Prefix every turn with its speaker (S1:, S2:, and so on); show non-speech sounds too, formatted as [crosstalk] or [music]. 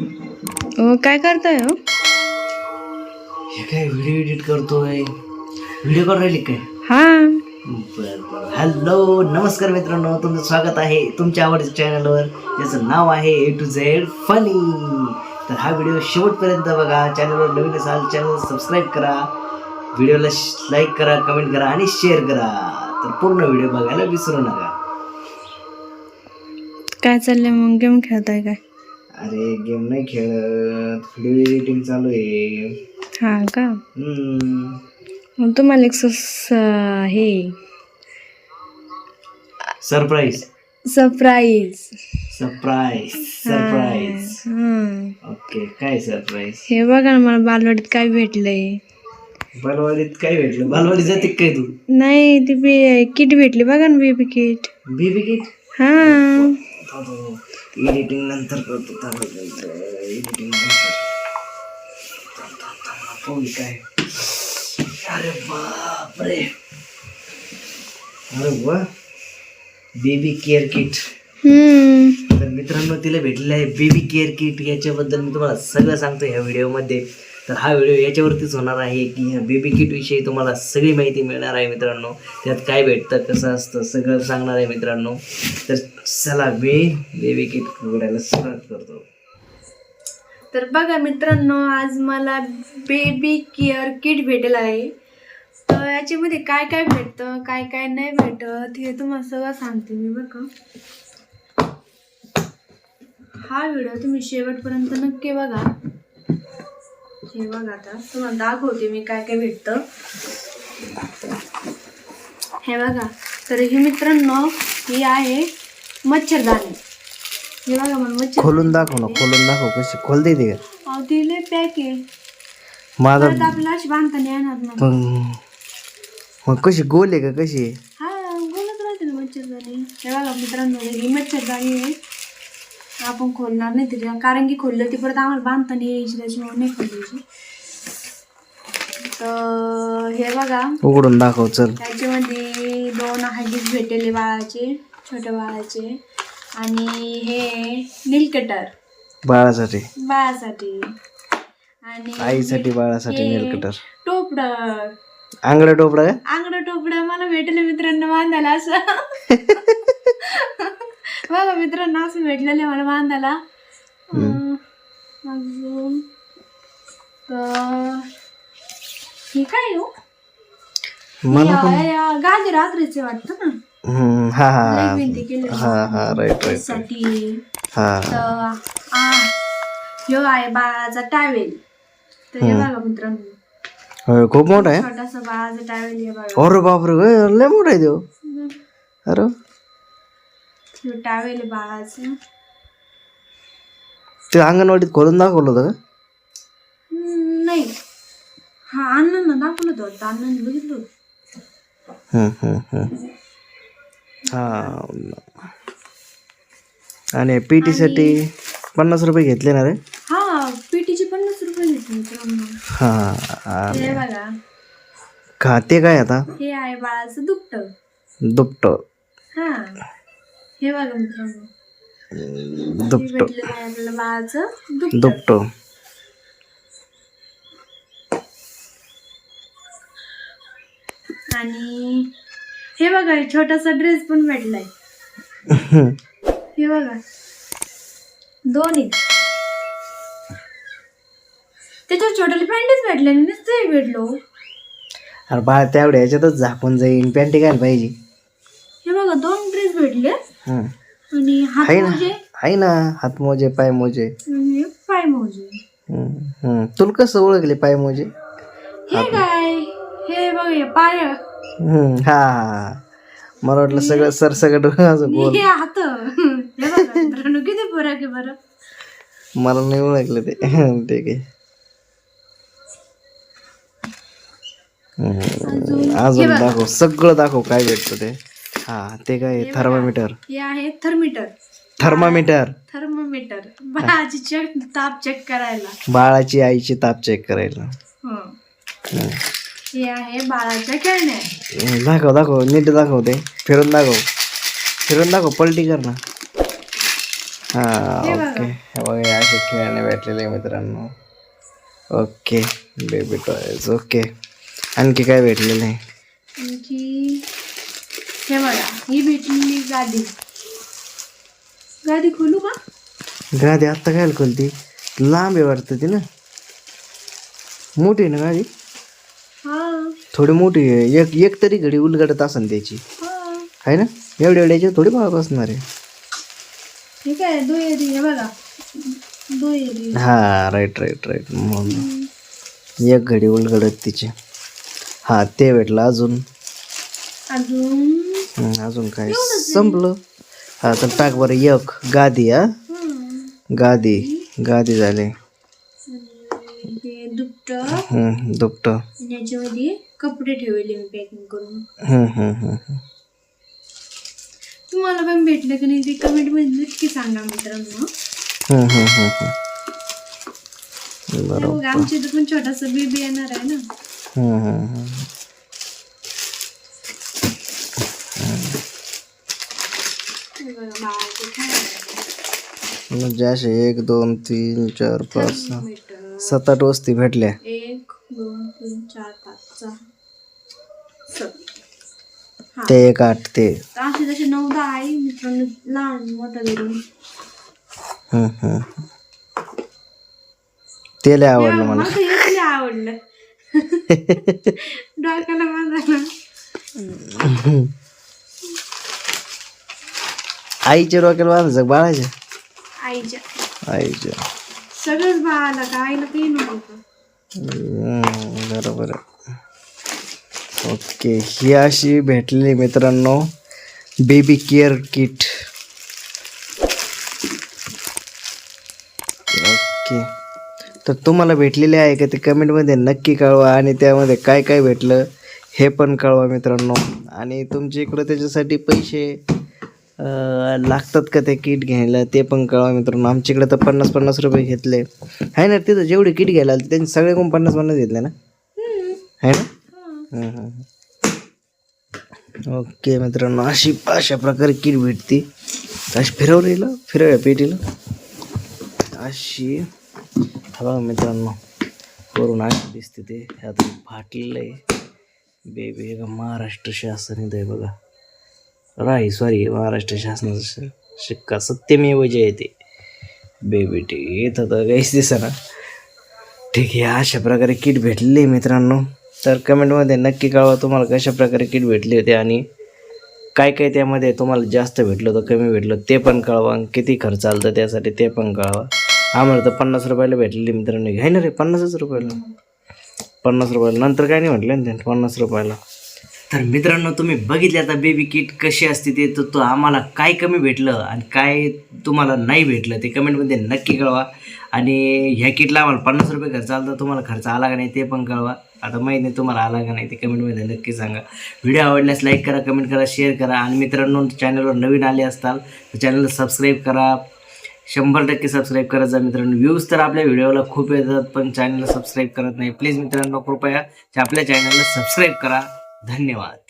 S1: काय करताय हो?
S2: हे काय व्हिडिओ एडिट करतोय. व्हिडिओ करून राहिली काय?
S1: हा.
S2: बर बर. हॅलो नमस्कार मित्रांनो. तुमचं स्वागत आहे तुमच्या आवडीच्या चॅनलवर ज्याचं नाव आहे ए टू झेड फनी तर हा व्हिडिओ शेवटपर्यंत बघा. चॅनलवर नवीन असाल चॅनल सबस्क्राईब करा. व्हिडिओला लाईक करा कमेंट करा आणि शेअर करा. तर पूर्ण व्हिडिओ बघायला विसरू नका.
S1: काय चाललंय मग? गेम खेळताय काय?
S2: अरे गेम नाही खेळत. व्हिडिओ एडिटिंग चालू आहे.
S1: हा का?
S2: हम्म.
S1: मग तुम्हाला एक सस हे.
S2: सरप्राईज
S1: सरप्राईज
S2: सरप्राईज सरप्राईज
S1: हम्म.
S2: ओके काय सरप्राईज
S1: हे बघा ना मला बालवाडीत काय भेटलंय.
S2: बालवाडीत काय भेटलं? बालवाडी जाते काय तू?
S1: नाही ती बी किट भेटली बघा ना बेबी किट.
S2: Baby kit?
S1: हा.
S2: एडिटिंग नंतर करतो एडिटिंग नंतर काय? अरे बापरे. अरे वा. बेबी केअर किट तर मित्रांनो तिला भेटलेलं आहे बेबी केअर किट याच्याबद्दल मी तुम्हाला सगळं सांगतो ह्या व्हिडिओमध्ये तर हा व्हिडिओ याच्यावरतीच होणार आहे की बेबी किटविषयी तुम्हाला सगळी माहिती मिळणार आहे मित्रांनो. त्यात काय भेटतं कसं असतं सगळं सांगणार आहे मित्रांनो. तर चला मी बेबी किट उघडायला सुरुवात करतो.
S1: तर बघा मित्रांनो आज मला बेबी केअर किट भेटेल आहे. तर याच्यामध्ये काय काय भेटतं काय काय नाही भेटत हे तुम्हाला सगळं सांगते मी बरं का. हा व्हिडिओ तुम्ही शेवटपर्यंत नक्की बघा. हे बघा आता. तुम्हाला दाखवते मी काय काय भेटतं. हे बघा. तर हे मित्रांनो ही आहे मच्छरदाणी हे बघा मला मच्छर
S2: खोलून दाखव ना खोलून दाखव कशी. खोल दे ते.
S1: अहो दिले पॅक आहे.
S2: माझा
S1: परत आपल्याला अशी बांधता नाही येणार ना
S2: मग मग कशी गोल आहे का कशी? आहे
S1: हा बोलत राहते ना मच्छरदाणी हे बघा मित्रांनो ही मच्छरदाणी आहे. आपण खोलणार नाही त्याच्या कारण की खोललं ती परत आम्हाला बांधता नाही यायची त्याच्यामुळे नाही खोलायची. तर हे बघा.
S2: उघडून दाखव चल.
S1: त्याच्यामध्ये दोन हॅगीज भेटलेले बाळाचे छोट्या बाळाचे. आणि हे नीलकटर.
S2: बाळासाठी.
S1: बाळासाठी. आणि
S2: आईसाठी बाळासाठी
S1: हे
S2: नेलकटर.
S1: टोपडं.
S2: आंगडा टोपडा का?
S1: आंगडं टोपडं मला भेटलं मित्रांनो बांधायला असं. [laughs] बघा मित्रांनो असं भेटलेलं मला बांधायला. अजून तर हे काय हो?
S2: मला पण
S1: रात्रीचे वाटतं ना?
S2: हम्म, हा हा
S1: लई विनंती केली
S2: हा हा राईट
S1: राईटसाठी
S2: हा.
S1: तर आ ह्यो आहे बाळाचा टावेल. तर हे बघा मित्रांनो.
S2: होय, खूप मोठा आहे.
S1: छोटासा बाळाचा टावेल हे बघा.
S2: अरे बापरे होय, लय मोठा आहे देव अरे.
S1: टावेल बाळाचं
S2: ते अंगणवाडीत खोलून दाखवलं होतं का
S1: नाही हा अण्णांना दाखवलं होतं वाटतं अण्णांनी बघितलं होतं
S2: हम्म, हम्म, हम्म. हा आणि पीटी साठी पन्नास रुपये घेतले ना रे
S1: हा पेटीचे पन्नास रुपये घेतले मित्रांनो
S2: हा हा.
S1: हे बघा
S2: का ते काय आता
S1: हे आहे बाळाचं दुपट
S2: दुपट
S1: हा हे बघा मित्रांनो.
S2: दुपट.
S1: आपल्याला बाळाचं दुपट. आणि हे बघा छोटासा ड्रेस पण भेटलाय. हे बघा. दोन्ही त्याच्यावर छोट्याला पॅन्टच भेटले नुसतं भेटलो.
S2: अरे बाळ तेवढ्या ह्याच्यातच झाकून जाईन. पॅन्टी घाल पाहिजे.
S1: हे बघा दोन ड्रेस भेटले. आणि हात
S2: आहे ना.
S1: मोजे?
S2: आहे ना. हात मोजे पाय मोजे.
S1: आणि पाय मोजे.
S2: हम्म, हम्म. तुला कसं ओळखले पाय मोजे?
S1: हे काय? हे बघ हे पाय.
S2: हम्म, हा हा. मला वाटलं सगळं सरसकट [laughs] असं बोल
S1: हे हात. हे बघा मित्रांनो किती फरक आहे बरं.
S2: मला नाही ओळखलं ते. [laughs] ठीक आहे. हम्म, अजून दाखव. सगळं दाखव काय भेटतं ते. हा ते काय थर्मामीटर
S1: हे आहे थर्मीटर
S2: थर्मामीटर
S1: थर्मोमीटर बाळाची चेक ताप चेक करायला.
S2: बाळाची आईची ताप चेक करायला.
S1: हं. हे आहे बाळाच्या खेळण्या.
S2: दाखव दाखव नीट दाखव ते. फिरून दाखव. फिरून दाखव पलटी कर ना. हा
S1: हे बघा.
S2: ओके. हे बघा असे खेळणे भेटलेले मित्रांनो. Okay baby toys okay. आणखी काय भेटलेलं आहे?
S1: आणखी हे बघा ही भेटलेली गादी. गादी खोलू का?
S2: गादी आत्ता काय खोलती? लांब आहे वाटतं ती ना. मोठी आहे ना गादी?
S1: हा.
S2: थोडी मोठी आहे. एक एक तरी घडी उलगडत असन त्याची. आहे ना? एवढ्या एवढ्याची थोडी महाग असणार आहे.
S1: हे काय दुहेरी हे बघा. दुहेरी
S2: हा राईट राईट राईट म्हणून एक घडी उलगडत तिची. हा ते भेटलं अजून.
S1: अजून?
S2: अजून काय? संपलं. हा तर टाक बरं एक. गादी हा. गादी. गादी झाले.
S1: दुपट. याच्यामध्ये कपडे ठेवले मी पॅकिंग करून. तुम्हाला पण भेटलं की नाही ते कमेंटमध्ये नक्की सांगा मित्रांनो. हे आमच्या इथं पण छोटासा बेबी येणार आहे ना
S2: हम्म, हम्म, हम्म.
S1: हे बघा बाळाचे खेळणे.
S2: म्हणजे असे एक दोन तीन चार पाच सहा. सात आठ वस्ती भेटल्या.
S1: एक दोन तीन चार पाच सहा
S2: ते एक आठ ते.
S1: असे जसे नऊ दहा आहे मित्रांनो लहान मोठं.
S2: ते लय आवडलं मला.
S1: मला तर हेच लय आवडलं. [laughs] डोक्याला माझा
S2: आईच्या डोक्याला बांधायचं बाळाच्या
S1: आईच्या
S2: आईच्या
S1: सगळंच बाळाला का? आईला काही
S2: हम्म, बरोबर आहे. ओके ही अशी भेटलेली मित्रांनो बेबी केअर किट ओके. तर तुम्हाला भेटलेले आहे का ते कमेंटमध्ये नक्की कळवा आणि त्यामध्ये काय काय भेटलं हे पण कळवा मित्रांनो. आणि तुमच्या इकडं त्याच्यासाठी पैसे लागतात का ते किट घ्यायला? ते पण कळवा मित्रांनो. आमच्याकडे तर पन्नास पन्नास रुपये घेतले. आहे ना तिथं जेवढे किट घ्यायला आले त्यांनी सगळे कोण पन्नास पन्नास घेतले ना? आहे ना? ओके मित्रांनो अशी अशा प्रकारे किट भेटते. अशी फिरवलेलं फिरवल्या पेटीला. अशी. हा बघा मित्रांनो करून अशी दिसते ते. ह्यात फाटलेलं आहे बेबी महाराष्ट्र शासन इथं आहे बघा. राही सॉरी महाराष्ट्र शासनाचा शिक्का सत्यमेव जयते. बेबी टी येत तर काहीच दिसना. ठीक आहे अशा प्रकारे किट भेटलेली मित्रांनो. तर कमेंटमध्ये नक्की कळवा तुम्हाला कशा प्रकारे किट भेटली होती आणि काय काय त्यामध्ये तुम्हाला जास्त भेटलं होतं कमी भेटलं ते पण कळवा आणि किती खर्च आला तर त्यासाठी ते पण कळवा. आम्हाला तर पन्नास रुपयाला भेटलेली मित्रांनो. घ्याय ना रे पन्नासच रुपयाला. पन्नास रुपयाला. नंतर काय नाही म्हटलं ना त्यांनी पन्नास रुपयाला. तर मित्रांनो तुम्ही बघितले आता बेबी किट कशी असते ते तर तो आम्हाला काय कमी भेटलं आणि काय तुम्हाला नाही भेटलं ते कमेंटमध्ये नक्की कळवा. आणि ह्या किटला आम्हाला पन्नास रुपये खर्च आला तर तुम्हाला खर्च आला का नाही ते पण कळवा. आता माहीत नाही तुम्हाला आला का नाही ते कमेंटमध्ये नक्की सांगा. व्हिडिओ आवडल्यास लाईक करा कमेंट करा शेअर करा. आणि मित्रांनो चॅनलवर नवीन आले असताल तर चॅनलला सबस्क्राईब करा. शंभर टक्के सबस्क्राईब करायचा जा मित्रांनो व्ह्यूज तर आपल्या व्हिडिओला खूप येतात पण चॅनलला सबस्क्राईब करत नाही. प्लीज मित्रांनो कृपया आपल्या चॅनलला सबस्क्राईब करा. धन्यवाद.